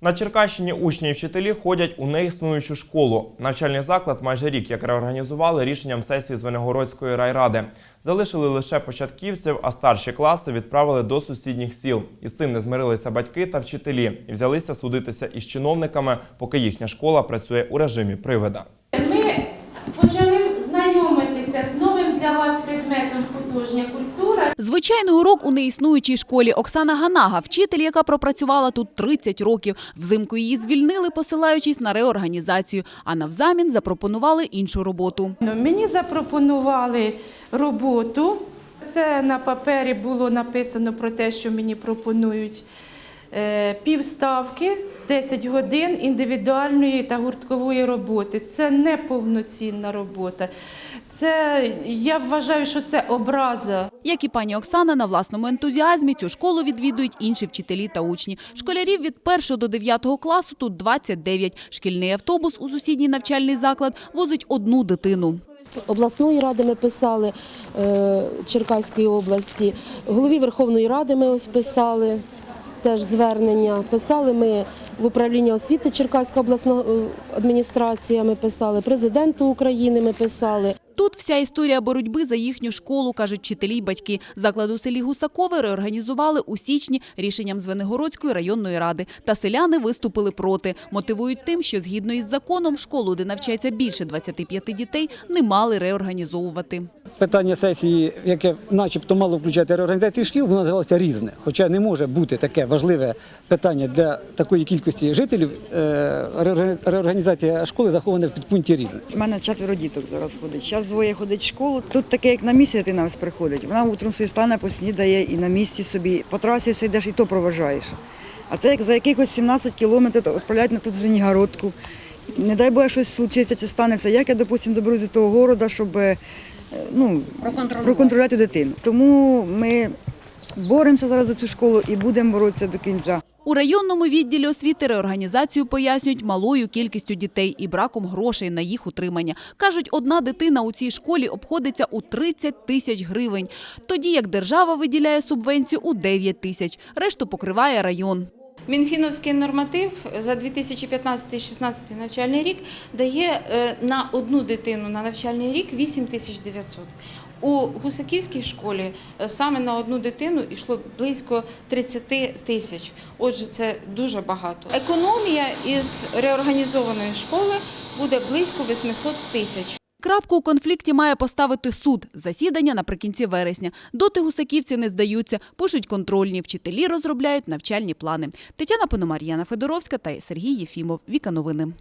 На Черкащині учні і вчителі ходять у неіснуючу школу. Навчальний заклад майже рік як реорганізували рішенням сесії Звенигородської райради. Залишили лише початківців, а старші класи відправили до сусідніх сіл. Із цим не змирилися батьки та вчителі і взялися судитися із чиновниками, поки їхня школа працює у режимі привида. Для вас предметом художня культура. Звичайний урок у неіснуючій школі Оксана Ганага, вчитель, яка пропрацювала тут 30 років. Взимку її звільнили, посилаючись на реорганізацію, а навзамін запропонували іншу роботу. Ну, Мені запропонували роботу. Це на папері було написано про те, що мені пропонують е, півставки, 10 годин індивідуальної та гурткової роботи. Це не повноцінна робота. Це я вважаю, що це образа Як і пані Оксана, на власному ентузіазмі цю школу відвідують інші вчителі та учні. Школярів від 1 до 9 класу тут 29. Шкільний автобус у сусідній навчальний заклад возить одну дитину. обласної ради ми писали е, Черкаської області, голові Верховної Ради ми ось писали теж звернення. Писали ми в управління освіти Черкаська обласна е, адміністрація. Ми писали президенту України. Ми писали. Тут вся історія боротьби за їхню школу, кажуть вчителі й батьки. Заклад у селі Гусакове реорганізували у січні рішенням Звенигородської районної ради. Та селяни виступили проти. Мотивують тим, що згідно із законом школу, де навчається більше 25 дітей, не мали реорганізовувати. Питання сесії, яке начебто мало включати реорганізацію шкіл, воно називалося різне. Хоча не може бути таке важливе питання для такої кількості жителів. е, Реорганізація школи захована в підпункті різне. У мене четверо діток зараз ходить. Зараз двоє ходить в школу. Тут таке, як на місці дитина ось приходить. Вона утром собі стане, поснідає і на місці собі. По трасі все йдеш і то проважаєш. А це як за якихось 17 кілометрів відправляють на тут Звенігородку. Не дай Боже, щось случиться чи станеться. Як я, допустимо, доберусь до того города, щоб е, ну, проконтролювати дитину. Тому ми боремося зараз за цю школу і будемо боротися до кінця. У районному відділі освіти реорганізацію пояснюють малою кількістю дітей і браком грошей на їх утримання. Кажуть, одна дитина у цій школі обходиться у 30 тисяч гривень, тоді як держава виділяє субвенцію у 9 тисяч. Решту покриває район. Мінфіновський норматив за 2015-16 навчальний рік дає е, на одну дитину на навчальний рік 8 тисяч 900. У Гусаківській школі е, саме на одну дитину йшло близько 30 тисяч. Отже, це дуже багато. Економія із реорганізованої школи буде близько 800 тисяч. Крапку у конфлікті має поставити суд. Засідання наприкінці вересня. Доти гусаківці не здаються, пишуть контрольні, вчителі розробляють навчальні плани. Тетяна Пономар'яна Федоровська та Сергій Єфімов. Віка новини.